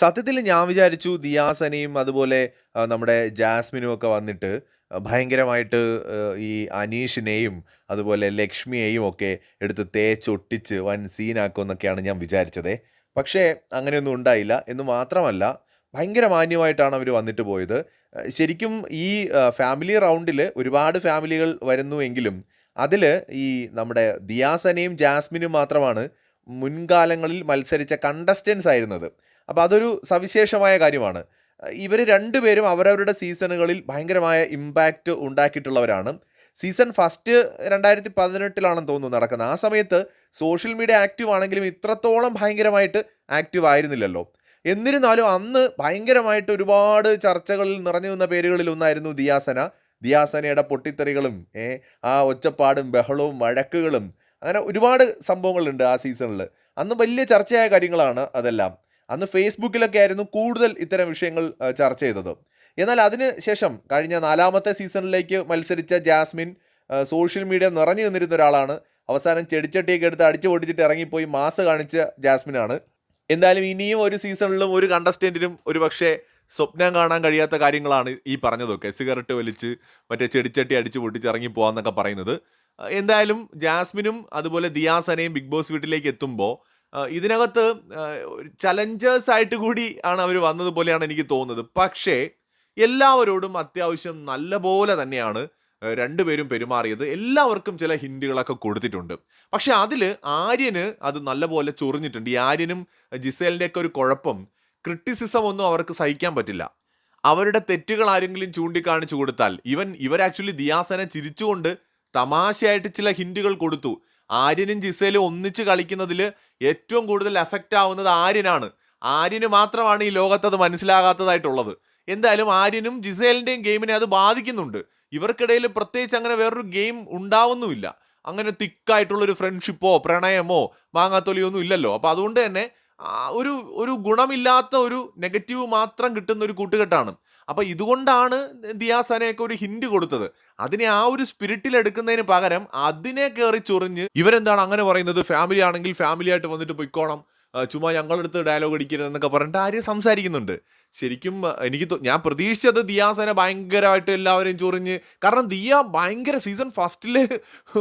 സത്യത്തിൽ ഞാൻ വിചാരിച്ചു ദിയാസനയും അതുപോലെ നമ്മുടെ ജാസ്മിനും ഒക്കെ വന്നിട്ട് ഭയങ്കരമായിട്ട് ഈ അനീഷിനെയും അതുപോലെ ലക്ഷ്മിയെയും ഒക്കെ എടുത്ത് തേച്ചൊട്ടിച്ച് വൻ സീനാക്കുമെന്നൊക്കെയാണ് ഞാൻ വിചാരിച്ചത്. പക്ഷേ അങ്ങനെയൊന്നും ഉണ്ടായില്ല. എന്ന് മാത്രമല്ല ഭയങ്കര മാന്യമായിട്ടാണ് അവർ വന്നിട്ട് പോയത്. ശരിക്കും ഈ ഫാമിലി റൗണ്ടിൽ ഒരുപാട് ഫാമിലികൾ വരുന്നുവെങ്കിലും അതിൽ ഈ നമ്മുടെ ദിയാസനയും ജാസ്മിനും മാത്രമാണ് മുൻകാലങ്ങളിൽ മത്സരിച്ച കണ്ടസ്റ്റൻസ് ആയിരുന്നത്. അപ്പോൾ അതൊരു സവിശേഷമായ കാര്യമാണ്. ഇവർ രണ്ടുപേരും അവരവരുടെ സീസണുകളിൽ ഭയങ്കരമായ ഇമ്പാക്റ്റ് ഉണ്ടാക്കിയിട്ടുള്ളവരാണ്. സീസൺ ഫസ്റ്റ് രണ്ടായിരത്തി പതിനെട്ടിലാണെന്ന് തോന്നുന്നു നടക്കുന്നത്. ആ സമയത്ത് സോഷ്യൽ മീഡിയ ആക്റ്റീവ് ആണെങ്കിലും ഇത്രത്തോളം ഭയങ്കരമായിട്ട് ആക്റ്റീവ് ആയിരുന്നില്ലല്ലോ. എന്നിരുന്നാലും അന്ന് ഭയങ്കരമായിട്ട് ഒരുപാട് ചർച്ചകളിൽ നിറഞ്ഞു നിന്ന പേരുകളിൽ ഒന്നായിരുന്നു ദിയാസന. ദിയാസനയുടെ പൊട്ടിത്തെറികളും ഏ ആ ഒച്ചപ്പാടും ബഹളവും വഴക്കുകളും അങ്ങനെ ഒരുപാട് സംഭവങ്ങളുണ്ട് ആ സീസണിൽ അന്ന് വലിയ ചർച്ചയായ കാര്യങ്ങളാണ് അതെല്ലാം. അന്ന് ഫേസ്ബുക്കിലൊക്കെ ആയിരുന്നു കൂടുതൽ ഇത്തരം വിഷയങ്ങൾ ചർച്ച ചെയ്തത്. എന്നാൽ അതിന് ശേഷം കഴിഞ്ഞ നാലാമത്തെ സീസണിലേക്ക് മത്സരിച്ച ജാസ്മിൻ സോഷ്യൽ മീഡിയ നിറഞ്ഞു നിന്നിരുന്ന ഒരാളാണ്. അവസാനം ചെടിച്ചട്ടിയൊക്കെ എടുത്ത് അടിച്ചു പൊടിച്ചിട്ട് ഇറങ്ങിപ്പോയി മാസ് കാണിച്ച ജാസ്മിനാണ്. എന്തായാലും ഇനിയും ഒരു സീസണിലും ഒരു കണ്ടസ്റ്റന്റിനും ഒരു പക്ഷേ സ്വപ്നം കാണാൻ കഴിയാത്ത കാര്യങ്ങളാണ് ഈ പറഞ്ഞതൊക്കെ. സിഗരറ്റ് വലിച്ച് മറ്റേ ചെടിച്ചട്ടി അടിച്ചു പൊട്ടിച്ച് ഇറങ്ങി പോകാന്നൊക്കെ പറയുന്നത് എന്തായാലും ജാസ്മിനും അതുപോലെ ദിയാസനയും ബിഗ് ബോസ് വീട്ടിലേക്ക് എത്തുമ്പോൾ ഇതിനകത്ത് ചലഞ്ചേഴ്സ് ആയിട്ട് കൂടി ആണ് അവർ വന്നതുപോലെയാണ് എനിക്ക് തോന്നുന്നത്. പക്ഷേ എല്ലാവരോടും അത്യാവശ്യം നല്ല പോലെ തന്നെയാണ് രണ്ടുപേരും പെരുമാറിയത്. എല്ലാവർക്കും ചില ഹിൻഡുകളൊക്കെ കൊടുത്തിട്ടുണ്ട്. പക്ഷെ അതിൽ ആര്യന് അത് നല്ലപോലെ ചൊറിഞ്ഞിട്ടുണ്ട്. ഈ ആര്യനും ജിസേലിന്റെ ഒക്കെ ഒരു കുഴപ്പം ക്രിട്ടിസിസം ഒന്നും അവർക്ക് സഹിക്കാൻ പറ്റില്ല. അവരുടെ തെറ്റുകൾ ആരെങ്കിലും ചൂണ്ടിക്കാണിച്ചു കൊടുത്താൽ ഇവൻ ഇവർ ആക്ച്വലി ദിയാസനെ ചിരിച്ചുകൊണ്ട് തമാശയായിട്ട് ചില ഹിൻഡുകൾ കൊടുത്തു. ആര്യനും ജിസേലും ഒന്നിച്ച് കളിക്കുന്നതിൽ ഏറ്റവും കൂടുതൽ എഫക്റ്റ് ആവുന്നത് ആര്യനാണ്. ആര്യന് മാത്രമാണ് ഈ ലോകത്ത് അത് മനസ്സിലാകാത്തതായിട്ടുള്ളത്. എന്തായാലും ആര്യനും ജിസേലിന്റെയും ഗെയിമിനെ അത് ബാധിക്കുന്നുണ്ട്. ഇവർക്കിടയിൽ പ്രത്യേകിച്ച് അങ്ങനെ വേറൊരു ഗെയിം ഉണ്ടാവുന്നുമില്ല. അങ്ങനെ തിക്കായിട്ടുള്ളൊരു ഫ്രണ്ട്ഷിപ്പോ പ്രണയമോ മാങ്ങാത്തൊലിയോ ഒന്നും ഇല്ലല്ലോ. അപ്പോൾ അതുകൊണ്ട് തന്നെ ഒരു ഒരു ഗുണമില്ലാത്ത ഒരു നെഗറ്റീവ് മാത്രം കിട്ടുന്ന ഒരു കൂട്ടുകെട്ടാണ്. അപ്പൊ ഇതുകൊണ്ടാണ് ദിയാസനയൊക്കെ ഒരു ഹിന്റ് കൊടുത്തത്. അതിനെ ആ ഒരു സ്പിരിറ്റിൽ എടുക്കുന്നതിന് പകരം അതിനെ കയറി ചൊറിഞ്ഞ് ഇവരെന്താണ് അങ്ങനെ പറയുന്നത്? ഫാമിലി ആണെങ്കിൽ ഫാമിലി ആയിട്ട് വന്നിട്ട് പൊയ്ക്കോണം. ചുമ്മാ ഞങ്ങളെടുത്ത് ഡയലോഗ് അടിക്കരുത് എന്നൊക്കെ പറഞ്ഞിട്ട് ആര്യ സംസാരിക്കുന്നുണ്ട്. ശരിക്കും എനിക്ക് ഞാൻ പ്രതീക്ഷിച്ചത് ദിയാസന ഭയങ്കരമായിട്ട് എല്ലാവരെയും ചൊറിഞ്ഞ് കാരണം ദിയ ഭയങ്കര സീസൺ ഫസ്റ്റിൽ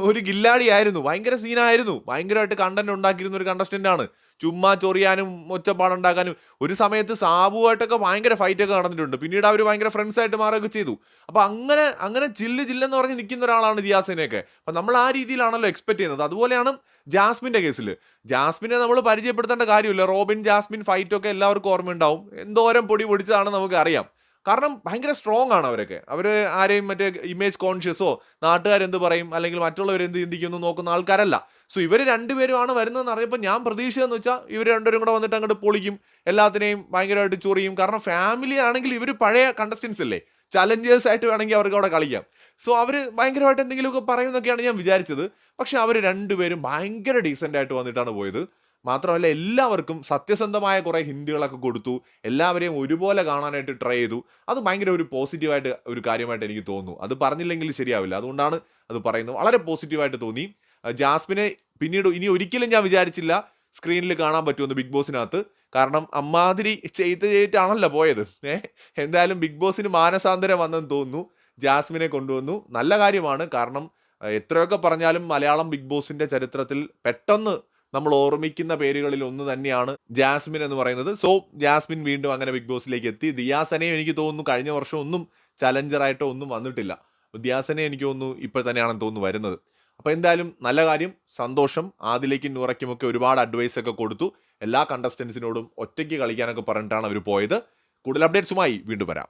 ഒരു ഗില്ലാടി ആയിരുന്നു. ഭയങ്കര സീനായിരുന്നു ഭയങ്കരമായിട്ട് കണ്ടന്റ് ഉണ്ടാക്കിയിരുന്ന ഒരു കണ്ടസ്റ്റന്റ് ആണ്. ചുമ്മാ ചൊറിയാനും ഒച്ചപ്പാടുണ്ടാക്കാനും ഒരു സമയത്ത് സാബുവായിട്ടൊക്കെ ഭയങ്കര ഫൈറ്റ് ഒക്കെ നടന്നിട്ടുണ്ട്. പിന്നീട് അവർ ഭയങ്കര ഫ്രണ്ട്സ് ആയിട്ട് മാറുകയൊക്കെ ചെയ്തു. അപ്പൊ അങ്ങനെ അങ്ങനെ ചില്ല് ചില്ലെന്ന് പറഞ്ഞ് നിൽക്കുന്ന ഒരാളാണ് ദിയാസിനെയൊക്കെ. അപ്പൊ നമ്മൾ ആ രീതിയിലാണല്ലോ എക്സ്പെക്ട് ചെയ്യുന്നത്. അതുപോലെയാണ് ജാസ്മിന്റെ കേസിൽ ജാസ്മിനെ നമ്മൾ പരിചയപ്പെടുത്തേണ്ട കാര്യമില്ല. റോബിൻ ജാസ്മിൻ ഫൈറ്റൊക്കെ എല്ലാവർക്കും ഓർമ്മയുണ്ടാവും. എന്തോരം പൊടി പൊടിച്ചതാണ് നമുക്ക് അറിയാം കാരണം ഭയങ്കര സ്ട്രോങ് ആണ് അവരൊക്കെ. അവർ ആരെയും മറ്റേ ഇമേജ് കോൺഷ്യസോ നാട്ടുകാരെന്ത് പറയും? അല്ലെങ്കിൽ മറ്റുള്ളവർ എന്ത് ചിന്തിക്കുന്നു നോക്കുന്ന ആൾക്കാരല്ല. സോ ഇവർ രണ്ടുപേരുമാണ് വരുന്നതെന്ന് അറിയപ്പോൾ ഞാൻ പ്രതീക്ഷിച്ചതെന്ന് വെച്ചാൽ ഇവർ രണ്ടുപേരും കൂടെ വന്നിട്ട് അങ്ങോട്ട് പൊളിക്കും. എല്ലാത്തിനെയും ഭയങ്കരമായിട്ട് ചൊറിയും. കാരണം ഫാമിലി ആണെങ്കിൽ ഇവർ പഴയ കണ്ടസ്റ്റൻസ് അല്ലേ? ചലഞ്ചേഴ്സ് ആയിട്ട് വേണമെങ്കിൽ അവർക്ക് അവിടെ കളിക്കാം. സോ അവർ ഭയങ്കരമായിട്ട് എന്തെങ്കിലുമൊക്കെ പറയുമെന്നൊക്കെയാണ് ഞാൻ വിചാരിച്ചത്. പക്ഷെ അവർ രണ്ടുപേരും ഭയങ്കര ഡീസന്റ് ആയിട്ട് വന്നിട്ടാണ് പോയത്. മാത്രമല്ല എല്ലാവർക്കും സത്യസന്ധമായ കുറേ ഹിൻഡുകളൊക്കെ കൊടുത്തു. എല്ലാവരെയും ഒരുപോലെ കാണാനായിട്ട് ട്രൈ ചെയ്തു. അത് ഭയങ്കര ഒരു പോസിറ്റീവായിട്ട് ഒരു കാര്യമായിട്ട് എനിക്ക് തോന്നുന്നു. അത് പറഞ്ഞില്ലെങ്കിൽ ശരിയാവില്ല. അതുകൊണ്ടാണ് അത് പറയുന്നത്. വളരെ പോസിറ്റീവായിട്ട് തോന്നി. ജാസ്മിനെ പിന്നീട് ഇനി ഒരിക്കലും ഞാൻ വിചാരിച്ചില്ല സ്ക്രീനിൽ കാണാൻ പറ്റുമെന്ന് ബിഗ് ബോസിനകത്ത്. കാരണം അമ്മാതിരി ചെയ്ത് ചെയ്തിട്ടാണല്ലോ പോയത്. ഏഹ് എന്തായാലും ബിഗ് ബോസിന് മാനസാന്തരം വന്നെന്ന് തോന്നുന്നു. ജാസ്മിനെ കൊണ്ടുവന്നു. നല്ല കാര്യമാണ്. കാരണം എത്രയൊക്കെ പറഞ്ഞാലും മലയാളം ബിഗ് ബോസിന്റെ ചരിത്രത്തിൽ പെട്ടെന്ന് നമ്മൾ ഓർമ്മിക്കുന്ന പേരുകളിൽ ഒന്ന് തന്നെയാണ് ജാസ്മിൻ എന്ന് പറയുന്നത്. സോ ജാസ്മിൻ വീണ്ടും അങ്ങനെ ബിഗ് ബോസിലേക്ക് എത്തി. ദിയാസനെ എനിക്ക് തോന്നുന്നു കഴിഞ്ഞ വർഷം ഒന്നും ചലഞ്ചറായിട്ടോ ഒന്നും വന്നിട്ടില്ല. ദിയാസനെ എനിക്ക് തോന്നുന്നു ഇപ്പോൾ തന്നെയാണെന്ന് തോന്നുന്നു വരുന്നത്. അപ്പോൾ എന്തായാലും നല്ല കാര്യം സന്തോഷം. ആദിലേക്കും നൂറയ്ക്കുമൊക്കെ ഒരുപാട് അഡ്വൈസ് ഒക്കെ കൊടുത്തു. എല്ലാ കണ്ടസ്റ്റൻസിനോടും ഒറ്റയ്ക്ക് കളിക്കാനൊക്കെ പറഞ്ഞിട്ടാണ് അവർ പോയത്. കൂടുതൽ അപ്ഡേറ്റ്സുമായി വീണ്ടും വരാം.